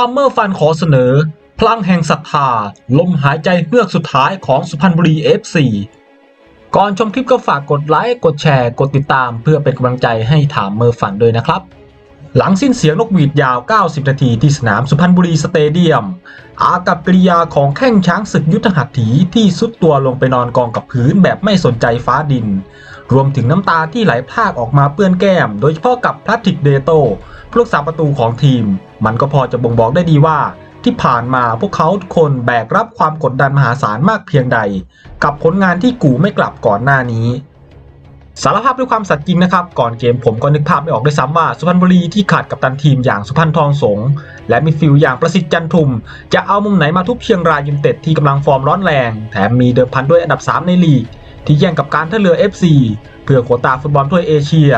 ามเมอร์ฟันขอเสนอ พลังแห่งศรัทธา ลมหายใจเฮือกสุดท้ายของสุพรรณบุรี FC ก่อนชมคลิปก็ฝากกดไลค์ กดแชร์ กดติดตามเพื่อเป็นกำลังใจให้ถามเมอร์ฟันด้วยนะครับ หลังสิ้นเสียงนกหวีดยาว 90 นาทีที่สนามสุพรรณบุรีสเตเดียม อากับกริยาของแข้งช้างศึกยุทธหัตถีที่สุดตัวลงไปนอนกองกับพื้นแบบไม่สนใจฟ้าดิน รวมถึงน้ำตาที่ไหลพากออกมาเปื้อนแก้ม โดยเฉพาะกับพลาสติกเดโต ผู้รักษาประตูของทีม มันก็พอจะบ่งบอกได้ดีว่า ที่ผ่านมาพวกเขาทุกคนแบกรับความกดดันมหาศาลมากเพียงใด กับผลงานที่กูไม่กลับก่อนหน้านี้สารภาพด้วยความสัตย์จริงนะครับ ก่อนเกมผมก็นึกภาพไม่ออกด้วยซ้ำว่าสุพรรณบุรีที่ขาดกัปตันทีมอย่างสุพรรณทองสง และมิดฟิลด์อย่างประสิทธิ์จันทุม จะเอามุมไหนมาทุบเชียงรายยูนเต็ดที่กำลังฟอร์มร้อนแรง แถมมีเดิมพันด้วยอันดับ 3 ในลีก ที่แย่งกับการท่าเรือ FC เพื่อโควตาฟุตบอลถ้วยเอเชีย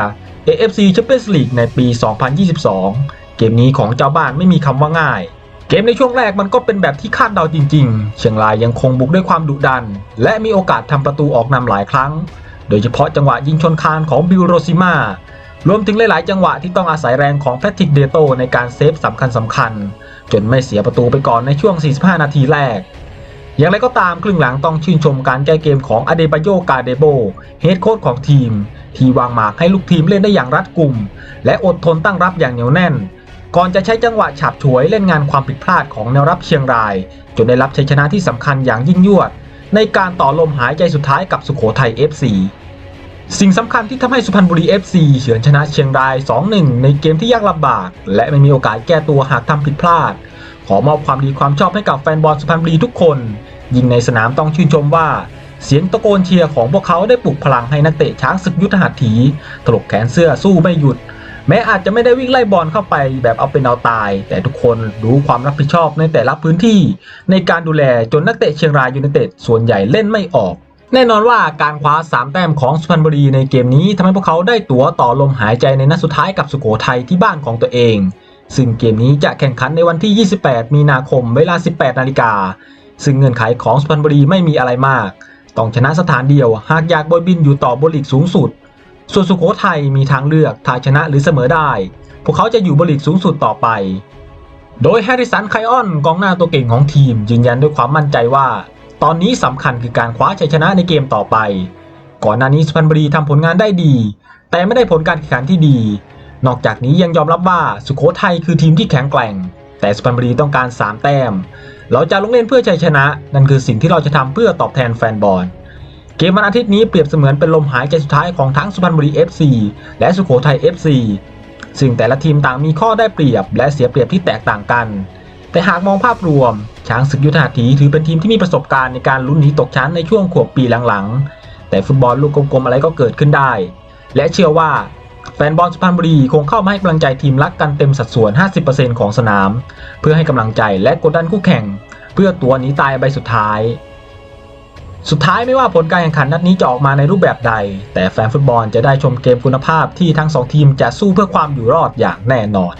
AFC Champions League ในปี 2022 เกมนี้ของเจ้าบ้านไม่มีคำว่าง่าย เกมในช่วงแรกมันก็เป็นแบบที่คาดเดาจริง ๆ เชียงรายยังคงบุกด้วยความดุดัน และมีโอกาสทำประตูออกนำหลายครั้ง โดยเฉพาะจังหวะยิงชนคานของบิลโรซิมารวมถึงหลาย ๆ จังหวะที่ต้องอาศัยแรงของแพทริกเดโตในการเซฟสำคัญสำคัญๆจนไม่เสียประตูไปก่อนในช่วง 45 นาทีแรก อย่างไรก็ตามครึ่งหลังต้องชื่นชมการแก้เกมของอเดบาโยกาเดโบเฮดโค้ชของทีม ที่วางหมากให้ลูกทีมเล่นได้อย่างรัดกุม และอดทนตั้งรับอย่างเหนียวแน่น ก่อนจะใช้จังหวะฉับฉวยเล่นงานความผิดพลาดของแนวรับเชียงราย จนได้รับชัยชนะที่สำคัญอย่างยิ่งยวด ในการต่อลมหายใจสุดท้ายกับสุโขทัย FC สิ่งสำคัญที่ทำให้สุพรรณบุรี FC เฉือนชนะเชียงราย 2-1 ในเกมที่ยากลำบาก และไม่มีโอกาสแก้ตัวหากทำผิดพลาด ขอมอบความดีความชอบให้กับแฟนบอลสุพรรณบุรีทุกคน ยิงในสนามต้องชื่นชมว่า เสียงตะโกนเชียร์ของพวกเขาได้ปลุกพลังให้นักเตะช้างศึกยุทธหัตถีถลกแขนเสื้อสู้ไม่หยุด แม้อาจจะไม่ได้วิ่งไล่บอลเข้าไปแบบเอาเป็นเอาตาย แต่ทุกคนรู้ความรับผิดชอบในแต่ละพื้นที่ ในการดูแลจนนักเตะเชียงรายยูไนเต็ดส่วนใหญ่เล่นไม่ออก แน่นอนว่าการคว้า 3 แต้มของสุพรรณบุรีในเกมนี้ทำให้พวกเขาได้ตั๋วต่อลมหายใจในนัดสุดท้ายกับสุโขทัยที่บ้านของตัวเอง ซึ่งเกมนี้จะแข่งขันในวันที่ 28 มีนาคมเวลา 18 นาฬิกาซึ่งเงื่อนไขของสุพรรณบุรีไม่มีอะไรมาก ต้องชนะสถานเดียวหากอยากบอยบินอยู่ต่อบนลีกสูงสุด ส่วนสุโขทัยมีทางเลือกถ้าชนะหรือเสมอได้ พวกเขาจะอยู่บนลีกสูงสุดต่อไป โดยแฮร์ริสันไคออนกองหน้าตัวเก่งของทีม ยืนยันด้วยความมั่นใจว่า ตอนนี้สำคัญคือการคว้าชัยชนะในเกมต่อไป ก่อนหน้านี้สุพรรณบุรีทำผลงานได้ดี แต่ไม่ได้ผลการแข่งขันที่ดี นอกจากนี้ยังยอมรับว่าสุโขทัยคือทีมที่แข็งแกร่ง แต่สุพรรณบุรีต้องการ3แต้ม เราจะลงเล่นเพื่อชัยชนะ นั่นคือสิ่งที่เราจะทำเพื่อตอบแทนแฟนบอลเกมวันอาทิตย์นี้เปรียบเสมือนเป็นลมหายใจสุดท้ายของทั้งสุพรรณบุรี FC และสุโขทัย FC ซึ่งแต่ละทีมต่างมีข้อได้เปรียบ และเสียเปรียบที่แตกต่างกัน แต่หากมองภาพรวม ช้างศึกยุทธหัตถีถือเป็นทีมที่มีประสบการณ์ในการลุ้นหนีตกชั้นในช่วงขวบปีหลังๆ แต่ฟุตบอลลูกกลมๆอะไรก็เกิดขึ้นได้ และเชื่อว่า แฟนบอลสุพรรณบุรีคงเข้ามาให้กำลังใจทีมรักกันเต็มสัดส่วน 50%ของสนาม เพื่อให้กำลังใจและกดดันคู่แข่ง เพื่อตัวหนีตายใบสุดท้าย สุดท้ายไม่ว่าผลการแข่งขันนัดนี้จะออกมาในรูปแบบใด แต่แฟนฟุตบอลจะได้ชมเกมคุณภาพที่ทั้งสองทีมจะสู้เพื่อความอยู่รอดอย่างแน่นอน